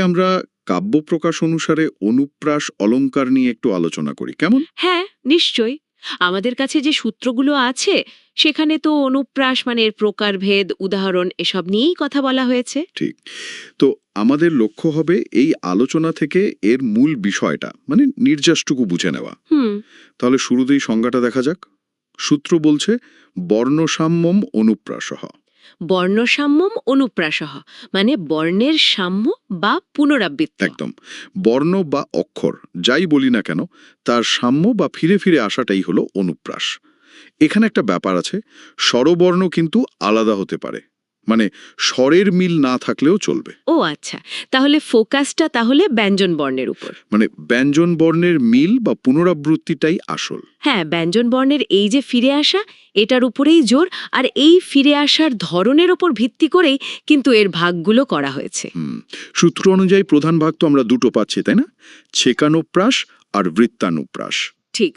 আমরা কাব্য প্রকাশ অনুসারে অনুপ্রাস অলঙ্কার নিয়ে একটু আলোচনা করি। কেমন? হ্যাঁ নিশ্চয়ই। আমাদের কাছে যে সূত্রগুলো আছে সেখানে তো অনুপ্রাস মানে এর প্রকারভেদ উদাহরণ এসব নিয়েই কথা বলা হয়েছে। ঠিক। তো আমাদের লক্ষ্য হবে এই আলোচনা থেকে এর মূল বিষয়টা মানে নির্যাসটুকু বুঝে নেওয়া। হুম। তাহলে শুরুতেই সংজ্ঞাটা দেখা যাক। সূত্র বলছে বর্ণসাম্যম অনুপ্রাসহ। বর্ণসাম্যম অনুপ্রাসহ মানে বর্ণের সাম্য বা পুনরাবৃত্ত। একদম। বর্ণ বা অক্ষর, যাই বলি না কেন, তার সাম্য বা ফিরে ফিরে আসাটাই হলো অনুপ্রাস। এখানে একটা ব্যাপার আছে, স্বরবর্ণ কিন্তু আলাদা হতে পারে। মানে স্বরের মিল না থাকলেও চলবে। ও আচ্ছা তাহলে ফোকাসটা তাহলে ব্যঞ্জন বর্ণের উপর। মানে ব্যঞ্জন বর্ণের মিল বা পুনরাবৃত্তিটাই আসল। হ্যাঁ ব্যঞ্জন বর্ণের এই যে ফিরে আসা এটার উপরেই জোর আর এই ফিরে আসার ধরনের ওপর ভিত্তি করেই কিন্তু এর ভাগগুলো করা হয়েছে। সূত্র অনুযায়ী প্রধান ভাগ তো আমরা দুটো পাচ্ছি তাই না? ছেকানুপ্রাস আর বৃত্তানুপ্রাস। ঠিক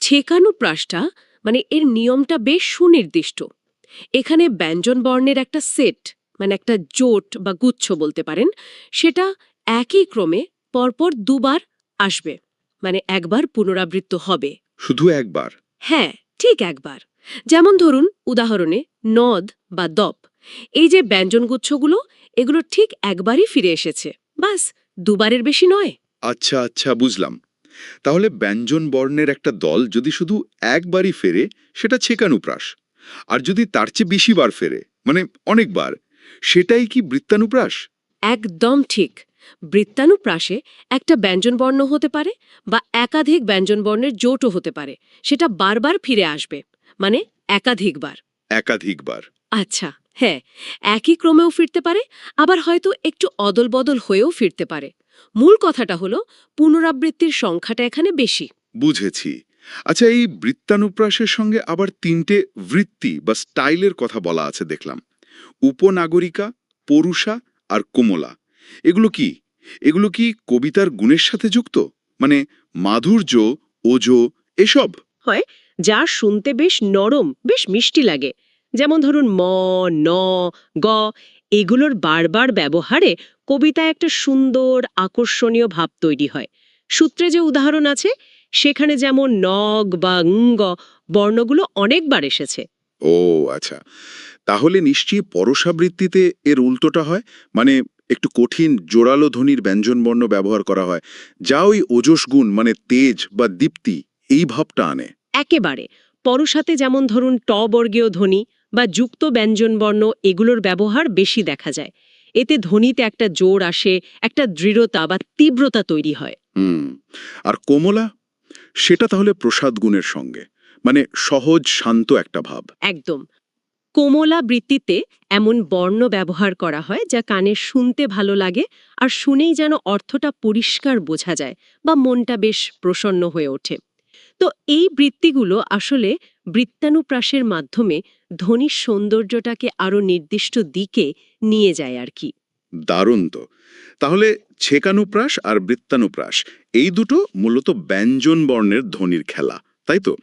ছেকানুপ্রাসটা মানে এর নিয়মটা বেশ সুনির্দিষ্ট। এখানে ব্যঞ্জন বর্ণের একটা সেট মানে একটা জোট বা গুচ্ছ বলতে পারেন সেটা একই ক্রমে পরপর দুবার আসবে মানে একবার পুনরাবৃত্ত হবে। শুধু একবার? হ্যাঁ ঠিক একবার। যেমন ধরুন উদাহরণে নদ বা দপ এই যে ব্যঞ্জনগুচ্ছগুলো এগুলো ঠিক একবারই ফিরে এসেছে বাস দুবারের বেশি নয়। আচ্ছা আচ্ছা বুঝলাম। তাহলে ব্যঞ্জন বর্ণের একটা দল যদি শুধু একবারই ফেরে সেটা ছেকানুপ্রাস আর যদি তার চেয়ে বেশি বার ফেরে মানে অনেকবার সেটাই কি বৃত্তানুপ্রাস? একদম ঠিক। বৃত্তানুপ্রাসে একটা ব্যঞ্জনবর্ণ হতে পারে বা একাধিক ব্যঞ্জনবর্ণের জোটও হতে পারে সেটা বারবার ফিরে আসবে মানে একাধিকবার। একাধিকবার। আচ্ছা হ্যাঁ একই ক্রমেও ফিরতে পারে আবার হয়তো একটু অদল বদল হয়েও ফিরতে পারে। মূল কথাটা হলো পুনরাবৃত্তির সংখ্যাটা এখানে বেশি। বুঝেছি। আচ্ছা এই বৃত্তানুপ্রাসের সঙ্গে আবার তিনটে বৃত্তি বা স্টাইলের কথা বলা আছে দেখলাম। উপনাগরিকা, পরুষা আর কোমলা। এগুলো কি? এগুলো কি কবিতার গুণের সাথে যুক্ত? মানে মাধুর্য, ওজো, এসব? হয়, যা শুনতে বেশ নরম, বেশ মিষ্টি লাগে। যেমন ধরুন ম, ন, গ, এগুলোর বারবার ব্যবহারে কবিতায় একটা সুন্দর আকর্ষণীয় ভাব তৈরি হয়। সূত্রে যে উদাহরণ আছে সেখানে যেমন নগ বা ঙ্গ বর্ণগুলো অনেকবার এসেছে। ও আচ্ছা। তাহলে নিশ্চয়ই পরশাবৃত্তিতে এর উল্টোটা হয়? মানে একটু কঠিন জোরালো ধ্বনির ব্যঞ্জনবর্ণ ব্যবহার করা হয় যা ওই ওজস গুণ মানে তেজ বা দীপ্তি এই ভাবটা আনে। একেবারে। পরশাতে যেমন ধরুন ট বর্গীয় ধ্বনি বা যুক্ত ব্যঞ্জনবর্ণ এগুলোর ব্যবহার বেশি দেখা যায়। এতে ধ্বনিতে একটা জোর আসে একটা দৃঢ়তা বা তীব্রতা তৈরি হয়। হুম। আর কোমলা? সেটা তাহলে প্রসাদ গুণের সঙ্গে মানে সহজ, শান্ত একটা ভাব। একদম। কোমলা বৃত্তিতে এমন বর্ণ ব্যবহার করা হয় যা কানে শুনতে ভালো লাগে আর শুনেই যেন অর্থটা পরিষ্কার বোঝা যায় বা মনটা বেশ প্রসন্ন হয়ে ওঠে। তো এই বৃত্তিগুলো আসলে বৃত্তানুপ্রাসের মাধ্যমে ধ্বনির সৌন্দর্যটাকে আরও নির্দিষ্ট দিকে নিয়ে যায় আর কি। দারুণ তো। তাহলে ছেকানুপ্রাস আর বৃত্তানুপ্রাস এই দুটো মূলত ব্যঞ্জন বর্ণের ধ্বনির খেলা তাই তো?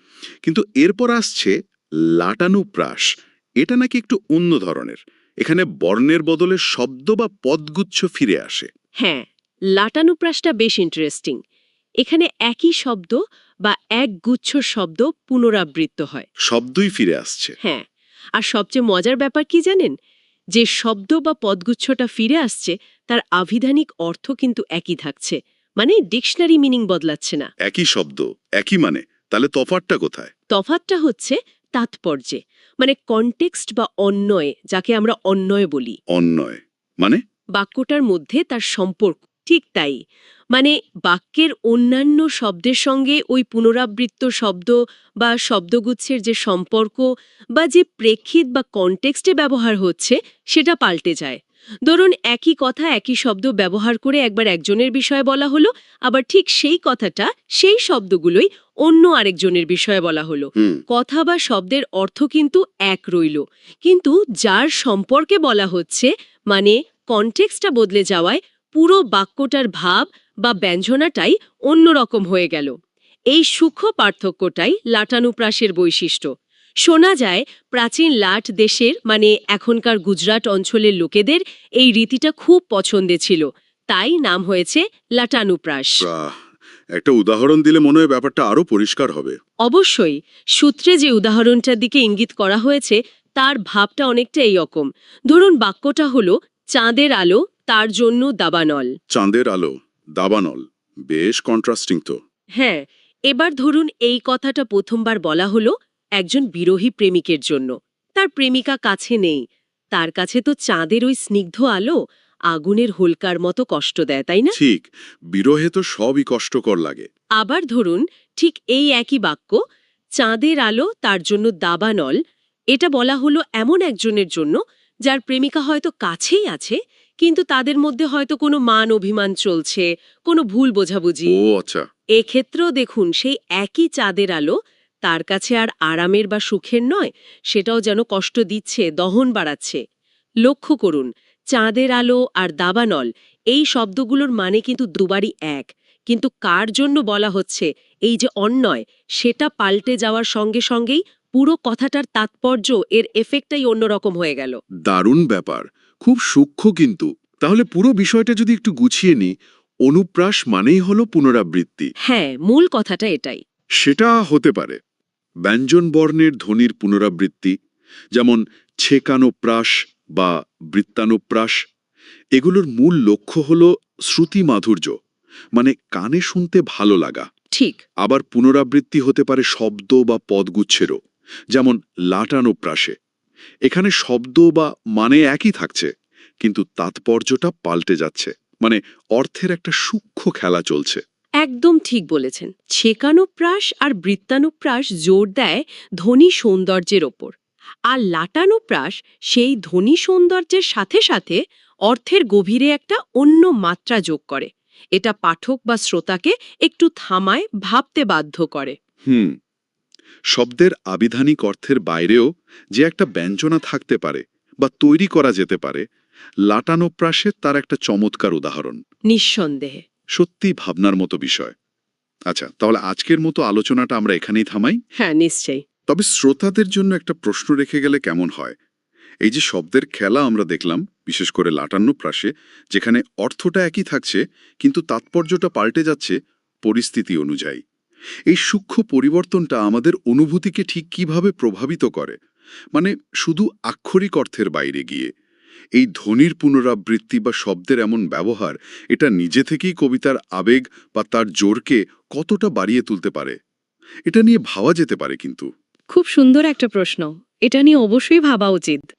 কিন্তু এরপর আসছে লাটানুপ্রাস এটা নাকি একটু অন্য ধরনের এখানে বর্ণের বদলে শব্দ বা পদগুচ্ছ ফিরে আসে। হ্যাঁ লাটানুপ্রাসটা বেশ ইন্টারেস্টিং এখানে একই শব্দ বা এক গুচ্ছ শব্দ পুনরাবৃত্ত হয়। শব্দই ফিরে আসছে। হ্যাঁ আর সবচেয়ে মজার ব্যাপার কি জানেন? যে শব্দ বা পদগুচ্ছটা ফিরে আসছে তার আভিধানিক অর্থ কিন্তু একই থাকছে। মানে ডিকশনারি মিনিং বদলাচ্ছে না। একই শব্দ একই মানে তাহলে তফাতটা কোথায়? তফাতটা হচ্ছে তাৎপর্যে মানে কনটেক্সট বা অন্যয় যাকে আমরা অন্যয় বলি। অন্যয় মানে? বাক্যটার মধ্যে তার সম্পর্ক। ঠিক তাই। মানে বাক্যের অন্যান্য শব্দের সঙ্গে ওই পুনরাবৃত্ত শব্দ বা শব্দগুচ্ছের যে সম্পর্ক বা যে প্রেক্ষিত বা কনটেক্সটে ব্যবহার হচ্ছে সেটা পাল্টে যায়। ধরুন একই কথা একই শব্দ ব্যবহার করে একবার একজনের বিষয়ে বলা হলো আবার ঠিক সেই কথাটা সেই শব্দগুলোই অন্য আরেকজনের বিষয়ে বলা হলো। কথা বা শব্দের অর্থ কিন্তু এক রইল। কিন্তু যার সম্পর্কে বলা হচ্ছে মানে কনটেক্সটটা বদলে যাওয়ায় পুরো বাক্যটার ভাব বা ব্যঞ্জনাটাই অন্যরকম হয়ে গেল। এই সূক্ষ্ম পার্থক্যটাই লাটানুপ্রাসের বৈশিষ্ট্য। শোনা যায় প্রাচীন লাট দেশের মানে এখনকার গুজরাট অঞ্চলের লোকেদের এই রীতিটা খুব পছন্দে ছিল। তাই নাম হয়েছে লাটানুপ্রাস। একটা উদাহরণ দিলে মনে হয় ব্যাপারটা আরও পরিষ্কার হবে। অবশ্যই সূত্রে যে উদাহরণটার দিকে ইঙ্গিত করা হয়েছে তার ভাবটা অনেকটা এইরকম ধরুন বাক্যটা হলো চাঁদের আলো তার জন্য দাবানল। চাঁদের আলো দাবানল বেশ কন্ট্রাস্টিং তো। হ্যাঁ এবার ধরুন এই কথাটা প্রথমবার বলা হলো একজন বিরোহী প্রেমিকের জন্য। তার প্রেমিকা কাছে নেই। তার কাছে তো চাঁদের ওই স্নিগ্ধ আলো আগুনের হোলকার মতো কষ্ট দেয় তাই না? ঠিক বিরহে তো সবই কষ্টকর লাগে। আবার ধরুন ঠিক এই একই বাক্য চাঁদের আলো তার জন্য দাবানল এটা বলা হলো এমন একজনের জন্য যার প্রেমিকা হয়তো কাছেই আছে কিন্তু তাদের মধ্যে হয়তো কোনো মান অভিমান চলছে কোনো ভুল বোঝাবুঝি। ও আচ্ছা। এক্ষেত্রেও দেখুন সেই একই চাঁদের আলো তার কাছে আর আরামের বা সুখের নয় সেটাও যেন কষ্ট দিচ্ছে দহন বাড়াচ্ছে। লক্ষ্য করুন চাঁদের আলো আর দাবানল এই শব্দগুলোর মানে কিন্তু দুবারই এক। কিন্তু কার জন্য বলা হচ্ছে এই যে অন্যয় সেটা পাল্টে যাওয়ার সঙ্গে সঙ্গেই পুরো কথাটার তাৎপর্য এর এফেক্টটাই অন্যরকম হয়ে গেল। দারুণ ব্যাপার। খুব সূক্ষ্ম কিন্তু। তাহলে পুরো বিষয়টা যদি একটু গুছিয়ে নিই অনুপ্রাস মানেই হলো পুনরাবৃত্তি। হ্যাঁ মূল কথাটা এটাই। সেটা হতে পারে। ব্যঞ্জন বর্ণের ধ্বনির পুনরাবৃত্তি যেমন ছেকানোপ্রাস বা বৃত্তানুপ্রাস এগুলোর মূল লক্ষ্য হল শ্রুতি মাধুর্য মানে কানে শুনতে ভালো লাগা। ঠিক। আবার পুনরাবৃত্তি হতে পারে শব্দ বা পদগুচ্ছেরও যেমন লাটানোপ্রাসে। এখানে শব্দ বা মানে একই থাকছে কিন্তু তাৎপর্যটা পাল্টে যাচ্ছে। মানে অর্থের একটা সূক্ষ্ম খেলা চলছে। একদম ঠিক বলেছেন। ছেকানোপ্রাস আর বৃত্তানুপ্রাস জোর দেয় ধনী সৌন্দর্যের ওপর। আর লাটানুপ্রাস সেই ধ্বনি সৌন্দর্যের সাথে সাথে অর্থের গভীরে একটা অন্য মাত্রা যোগ করে। এটা পাঠক বা শ্রোতাকে একটু থামায় ভাবতে বাধ্য করে। হুম। শব্দের আবিধানিক অর্থের বাইরেও যে একটা ব্যঞ্জনা থাকতে পারে বা তৈরি করা যেতে পারে লাটানোপ্রাসে তার একটা চমৎকার উদাহরণ। নিঃসন্দেহে। সত্যি ভাবনার মতো বিষয়। আচ্ছা তাহলে আজকের মতো আলোচনাটা আমরা এখানেই থামাই? হ্যাঁ নিশ্চয়ই। তবে শ্রোতাদের জন্য একটা প্রশ্ন রেখে গেলে কেমন হয়? এই যে শব্দের খেলা আমরা দেখলাম বিশেষ করে লাটান্নপ্রাসে যেখানে অর্থটা একই থাকছে কিন্তু তাৎপর্যটা পাল্টে যাচ্ছে পরিস্থিতি অনুযায়ী। এই সূক্ষ্ম পরিবর্তনটা আমাদের অনুভূতিকে ঠিক কীভাবে প্রভাবিত করে? মানে শুধু আক্ষরিক অর্থের বাইরে গিয়ে। এই ধ্বনির পুনরাবৃত্তি বা শব্দের এমন ব্যবহার, এটা নিজে থেকেই কবিতার আবেগ বা তার জোরকে কতটা বাড়িয়ে তুলতে পারে? এটা নিয়ে ভাবা যেতে পারে কিন্তু। খুব সুন্দর একটা প্রশ্ন। এটা নিয়ে অবশ্যই ভাবা উচিত।